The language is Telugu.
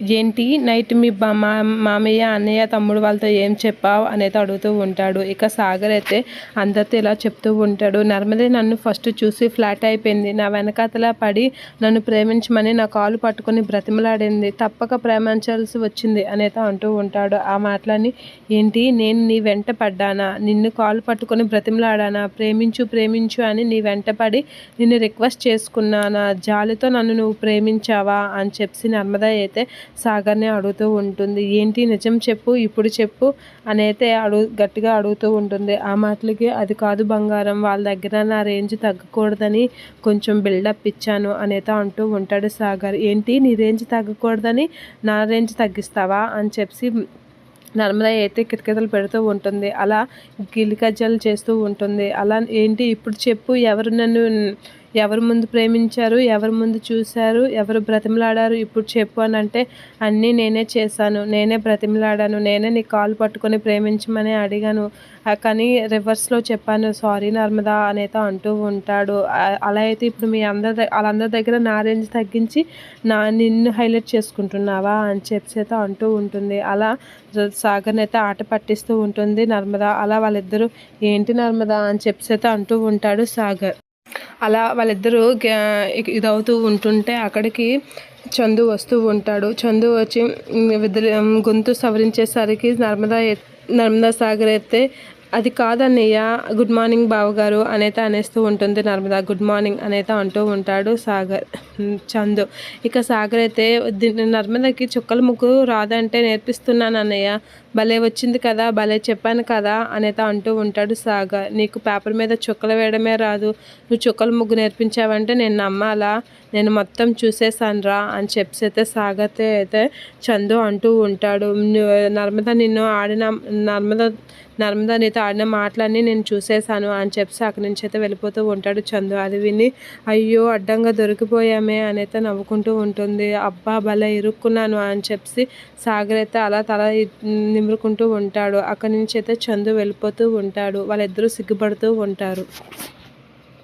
ఏంటి? నైట్ మీ మా మామయ్య అన్నయ్య తమ్ముడు వాళ్ళతో ఏం చెప్పావు అనేది అడుగుతూ ఉంటాడు. ఇక సాగర్ అయితే అందరితో ఇలా చెప్తూ ఉంటాడు. నర్మదే నన్ను ఫస్ట్ చూసి ఫ్లాట్ అయిపోయింది. నా వెనకాతల పడి నన్ను ప్రేమించమని నా కాలు పట్టుకొని బ్రతిమలాడింది. తప్పక ప్రేమించాల్సి వచ్చింది అనేది అంటూ ఉంటాడు. ఆ మాటలని ఏంటి? నేను నీ వెంట పడ్డానా? నిన్ను కాలు పట్టుకొని బ్రతిమలాడానా? ప్రేమించు ప్రేమించు అని నీ వెంట పడి నిన్ను రిక్వెస్ట్ చేసుకున్నానా? జాలితో నన్ను నువ్వు ప్రేమించావా? అని చెప్పి నర్మదా అయితే సాగర్ని అడుగుతూ ఉంటుంది. ఏంటి నిజం చెప్పు ఇప్పుడు చెప్పు అనైతే అడుగు గట్టిగా అడుగుతూ ఉంటుంది. ఆ మాటలకి అది కాదు బంగారం వాళ్ళ దగ్గర నా రేంజ్ తగ్గకూడదని కొంచెం బిల్డప్ ఇచ్చాను అనేది అంటూ ఉంటాడు సాగర్. ఏంటి నీ రేంజ్ తగ్గకూడదని నా రేంజ్ తగ్గిస్తావా? అని చెప్పి నర్మద అయితే కిటకితలు పెడుతూ ఉంటుంది. అలా గిలికజ్జలు చేస్తూ ఉంటుంది. అలా ఏంటి ఇప్పుడు చెప్పు ఎవరు నన్ను ఎవరు ముందు ప్రేమించారు ఎవరి ముందు చూశారు ఎవరు బ్రతిమలాడారు ఇప్పుడు చెప్పు అని అంటే అన్నీ నేనే చేశాను నేనే బ్రతిమలాడాను నేనే నీ కాలు పట్టుకొని ప్రేమించమని అడిగాను. కానీ రివర్స్లో చెప్పాను సారీ నర్మదా అనేది అంటూ ఉంటాడు. అలా అయితే ఇప్పుడు మీ అందరి వాళ్ళందరి దగ్గర నా రేంజ్ తగ్గించి నా నిన్ను హైలైట్ చేసుకుంటున్నావా? అని చెప్పి అయితే అంటూ ఉంటుంది. అలా సాగర్ని అయితే ఆట పట్టిస్తూ ఉంటుంది నర్మదా. అలా వాళ్ళిద్దరూ ఏంటి నర్మదా? అని చెప్పేసి అయితే అంటూ ఉంటాడు సాగర్. అలా వాళ్ళిద్దరూ ఇదవుతూ ఉంటుంటే అక్కడికి చందు వస్తూ ఉంటాడు. చందు వచ్చి గొంతు సవరించేసరికి నర్మదా నర్మదా సాగర్ అయితే అది కాదన్నయ్య. గుడ్ మార్నింగ్ బావగారు. అనేత అనేస్తూ ఉంటుంది. నర్మదా గుడ్ మార్నింగ్ అనేత అంటూ ఉంటాడు సాగర్ చందు. ఇక సాగర్ అయితే నర్మదకి చుక్కల ముగ్గు రాదంటే నేర్పిస్తున్నాను అన్నయ్య. భలే వచ్చింది కదా భలే చెప్పాను కదా అనేత అంటూ ఉంటాడు సాగర్. నీకు పేపర్ మీద చుక్కలు వేయడమే రాదు. నువ్వు చుక్కల ముగ్గు నేర్పించావంటే నేను నమ్మాలా? నేను మొత్తం చూసేసానురా అని చెప్పి అయితే అయితే చందు అంటూ ఉంటాడు. నర్మద నిన్ను ఆడిన నర్మద నర్మదా నీతో ఆడిన మాటలన్నీ నేను చూసేశాను అని చెప్పి అక్కడి నుంచి అయితే వెళ్ళిపోతూ ఉంటాడు చందు. అది విని అయ్యో అడ్డంగా దొరికిపోయామే అనైతే నవ్వుకుంటూ ఉంటుంది. అబ్బా భలే ఇరుక్కున్నాను అని చెప్పి సాగర్ అయితే అలా తల నిమురుకుంటూ ఉంటాడు. అక్కడి నుంచి అయితే చందు వెళ్ళిపోతూ ఉంటాడు. వాళ్ళిద్దరూ సిగ్గుపడుతూ ఉంటారు.